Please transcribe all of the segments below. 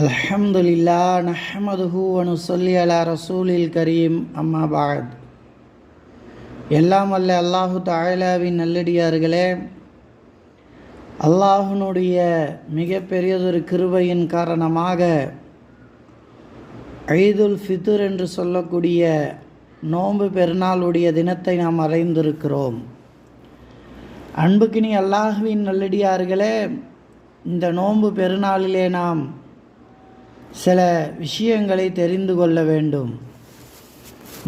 الحمد لله نحمده ونصلي على رسول الكريم أما بعد எல்லாம் அல்ல அல்லாஹு தாயலாவின் நல்லடியார்களே அல்லாஹுனுடைய மிகப்பெரியதொரு கிருபையின் காரணமாக ஐதுல் ஃபித்ர் என்று சொல்லக்கூடிய நோன்பு பெருநாளுடைய தினத்தை நாம் அறைந்திருக்கிறோம் அன்புக்கினி அல்லாஹுவின் நல்லடியார்களே இந்த நோன்பு பெருநாளிலே நாம் சில விஷயங்களை தெரிந்து கொள்ள வேண்டும்.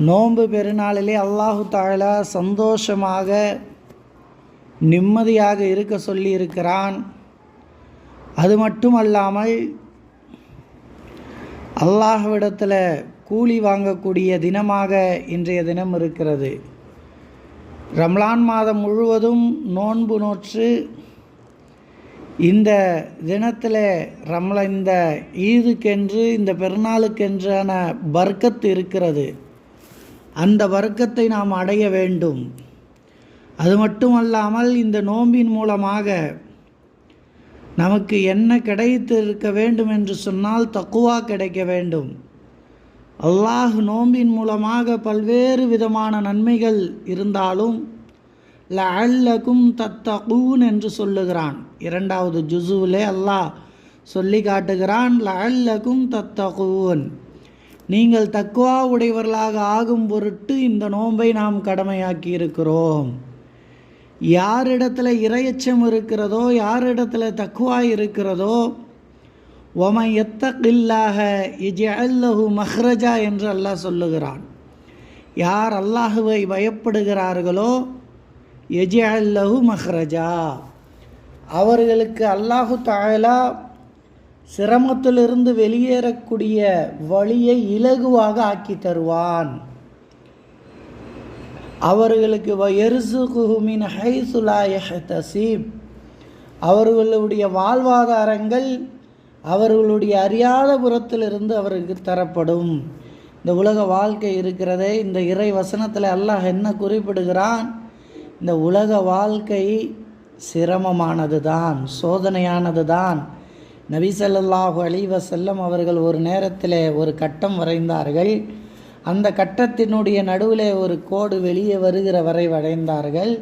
நோன்பு பெருநாளிலே அல்லாஹு தாழா சந்தோஷமாக நிம்மதியாக இருக்க சொல்லியிருக்கிறான். அது மட்டும் அல்லாமல் அல்லாஹ்விடத்தில் கூலி வாங்கக்கூடிய தினமாக இன்றைய தினம் இருக்கிறது. ரம்லான் மாதம் முழுவதும் நோன்பு நோற்று இந்த தினத்தில் நம்மளை இந்த ஈதுக்கென்று இந்த பெருநாளுக்கென்றான வர்க்கத்து இருக்கிறது. அந்த வர்க்கத்தை நாம் அடைய வேண்டும். அது மட்டுமல்லாமல் இந்த நோம்பின் மூலமாக நமக்கு என்ன கிடைத்து இருக்க வேண்டும் என்று சொன்னால் தக்குவா கிடைக்க வேண்டும். அல்லாஹ் நோம்பின் மூலமாக பல்வேறு விதமான நன்மைகள் இருந்தாலும் லஅல்லகும் தத்தகூன் என்று சொல்லுகிறான். இரண்டாவது ஜுசுவிலே அல்லாஹ் சொல்லி காட்டுகிறான் லஅல்லகும் தத்தகூன். நீங்கள் தக்குவா உடையவர்களாக ஆகும் பொருட்டு இந்த நோன்பை நாம் கடமையாக்கி இருக்கிறோம். யாரிடத்தில் இரையச்சம் இருக்கிறதோ யாரிடத்தில் தக்குவா இருக்கிறதோ ஒம எத்தகில்லாக இஜல்லஹு மஹ்ரஜா என்று அல்லாஹ் சொல்லுகிறான். யார் அல்லாஹுவை பயப்படுகிறார்களோ எஜல்லஹு மஹ்ரஜா. அவர்களுக்கு அல்லாஹு தாயலா சிரமத்திலிருந்து வெளியேறக்கூடிய வழியை இலகுவாக ஆக்கி தருவான். அவர்களுக்கு எருசுகுமின் ஹைசுலாயஹீப் அவர்களுடைய வாழ்வாதாரங்கள் அவர்களுடைய அறியாத புறத்திலிருந்து அவருக்கு தரப்படும். இந்த உலக வாழ்க்கை இருக்கிறதே இந்த இறை வசனத்தில் அல்லாஹ் என்ன குறிப்பிடுகிறான்? இந்த உலக வாழ்க்கை சிரமமானது தான் சோதனையானது தான் நபிசல்லாஹு அலிவ செல்லம் அவர்கள் ஒரு நேரத்தில் ஒரு கட்டம் வரைந்தார்கள். அந்த கட்டத்தினுடைய நடுவில் ஒரு கோடு வெளியே வருகிற வரை வரைந்தார்கள்.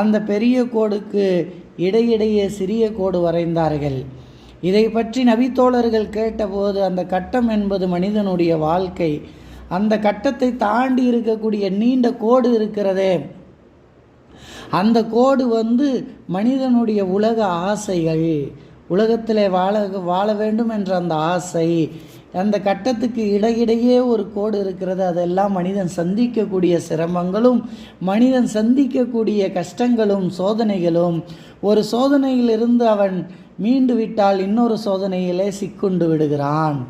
அந்த பெரிய கோடுக்கு இடையிடையே சிறிய கோடு வரைந்தார்கள். இதை பற்றி நபித்தோழர்கள் கேட்டபோது அந்த கட்டம் என்பது மனிதனுடைய வாழ்க்கை. அந்த கட்டத்தை தாண்டி இருக்கக்கூடிய நீண்ட கோடு இருக்கிறதே. அந்த கோடு வந்து மனிதனுடைய உலக ஆசைகள். உலகத்தில் வாழ வாழ வேண்டும் என்ற அந்த ஆசை. அந்த கட்டத்துக்கு இடையிடையே ஒரு கோடு இருக்கிறது. அதெல்லாம் மனிதன் சந்திக்கக்கூடிய சிரமங்களும் மனிதன் சந்திக்கக்கூடிய கஷ்டங்களும் சோதனைகளும். ஒரு சோதனையிலிருந்து அவன் மீண்டு விட்டால் இன்னொரு சோதனையிலே சிக்குண்டு விடுகிறான்.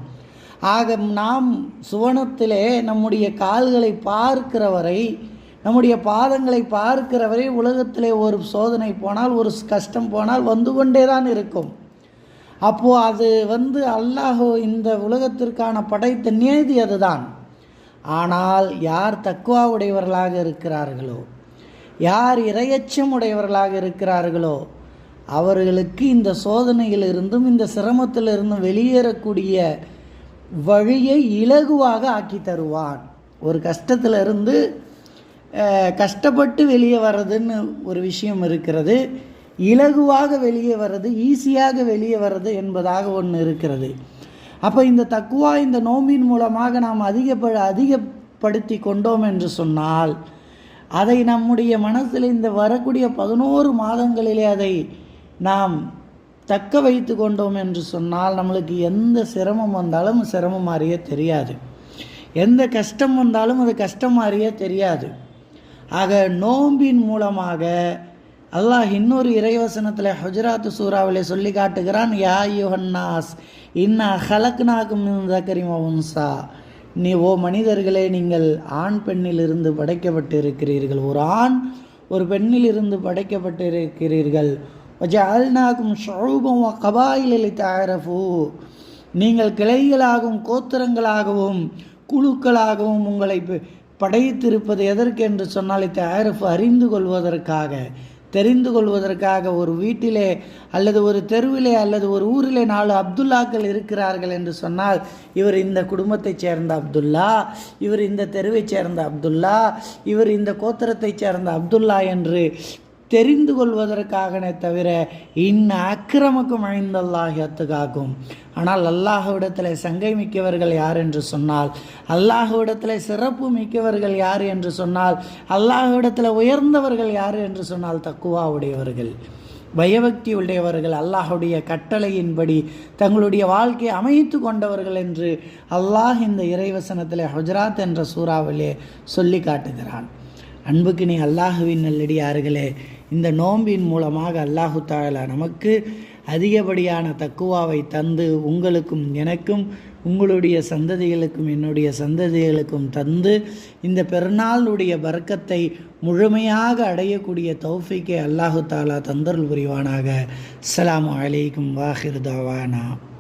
ஆக நாம் சுவனத்திலே நம்முடைய கால்களை பார்க்கிற வரை நம்முடைய பாதங்களை பார்க்கிறவரை உலகத்திலே ஒரு சோதனை போனால் ஒரு கஷ்டம் போனால் வந்து கொண்டே தான் இருக்கும். அப்போது அது வந்து அல்லாஹோ இந்த உலகத்திற்கான படைத்த நியதி அதுதான். ஆனால் யார் தக்குவா உடையவர்களாக இருக்கிறார்களோ யார் இரையச்சம் உடையவர்களாக இருக்கிறார்களோ அவர்களுக்கு இந்த சோதனையிலிருந்தும் இந்த சிரமத்திலிருந்தும் வெளியேறக்கூடிய வழியை இலகுவாக ஆக்கி தருவான். ஒரு கஷ்டத்திலிருந்து கஷ்டப்பட்டு வெளியே வர்றதுன்னு ஒரு விஷயம் இருக்கிறது. இலகுவாக வெளியே வர்றது ஈஸியாக வெளியே வர்றது என்பதாக ஒன்று இருக்கிறது. அப்போ இந்த தக்குவா இந்த நோம்பின் மூலமாக நாம் அதிகப்ப அதிகப்படுத்தி கொண்டோம் என்று சொன்னால் அதை நம்முடைய மனசில் இந்த வரக்கூடிய பதினோரு மாதங்களிலே அதை நாம் தக்க வைத்து கொண்டோம் என்று சொன்னால் நம்மளுக்கு எந்த சிரமம் வந்தாலும் சிரமம் மாறியே தெரியாது. எந்த கஷ்டம் வந்தாலும் அது கஷ்டம் மாறியே தெரியாது. ஆக நோம்பின் மூலமாக அல்லாஹ் இன்னொரு இறைவசனத்தில் ஹுஜராத் சூறாவிலே சொல்லி காட்டுகிறான் யா யுஹன்னாஸ் இன்னா ஹலக்னாக்கும் கரிம உன்சா. நீ ஓ மனிதர்களே நீங்கள் ஆண் பெண்ணிலிருந்து படைக்கப்பட்டு இருக்கிறீர்கள் ஒரு ஆண் ஒரு பெண்ணிலிருந்து படைக்கப்பட்டு இருக்கிறீர்கள் அல்நாக்கும் ஷௌபம் கபாயிலை தாரஃபு நீங்கள் கிளைகளாகவும் கோத்திரங்களாகவும் குழுக்களாகவும் உங்களை படைத்திருப்பது எதற்கு என்று சொன்னால் தயாரிப்பு அறிந்து கொள்வதற்காக தெரிந்து கொள்வதற்காக ஒரு வீட்டிலே அல்லது ஒரு தெருவிலே அல்லது ஒரு ஊரிலே நாலு அப்துல்லாக்கள் இருக்கிறார்கள் என்று சொன்னால் இவர் இந்த குடும்பத்தைச் சேர்ந்த அப்துல்லா இவர் இந்த தெருவைச் சேர்ந்த அப்துல்லா இவர் இந்த கோத்திரத்தைச் சேர்ந்த அப்துல்லா என்று தெரிந்து கொள்வதற்காகனே தவிர இன்ன அக்கிரமக்கும் அழிந்தல்லாஹி அத்துக்காக்கும் ஆனால் அல்லாஹுவிடத்தில் சங்கை மிக்கவர்கள் யார் என்று சொன்னால் அல்லாஹுவிடத்தில் சிறப்பு மிக்கவர்கள் யார் என்று சொன்னால் அல்லாஹுவிடத்தில் உயர்ந்தவர்கள் யார் என்று சொன்னால் தக்குவா உடையவர்கள் பயபக்தி உடையவர்கள் அல்லாஹுடைய கட்டளையின்படி தங்களுடைய வாழ்க்கையை அமைத்து கொண்டவர்கள் என்று அல்லாஹ் இந்த இறைவசனத்தில் ஹுஜராத் என்ற சூறாவிலே சொல்லி காட்டுகிறான். அன்புக்கு நீ அல்லாஹுவின் நல்லடியார்களே இந்த நோம்பின் மூலமாக அல்லாஹு தாலா நமக்கு அதிகப்படியான தக்குவாவை தந்து உங்களுக்கும் எனக்கும் உங்களுடைய சந்ததிகளுக்கும் என்னுடைய சந்ததிகளுக்கும் தந்து இந்த பெருநாளுடைய வர்க்கத்தை முழுமையாக அடையக்கூடிய தௌஃபிக்கை அல்லாஹு தாலா தந்தருள் புரிவானாக. அஸ்லாம் வலைக்கும் வாஹிர்தாவானா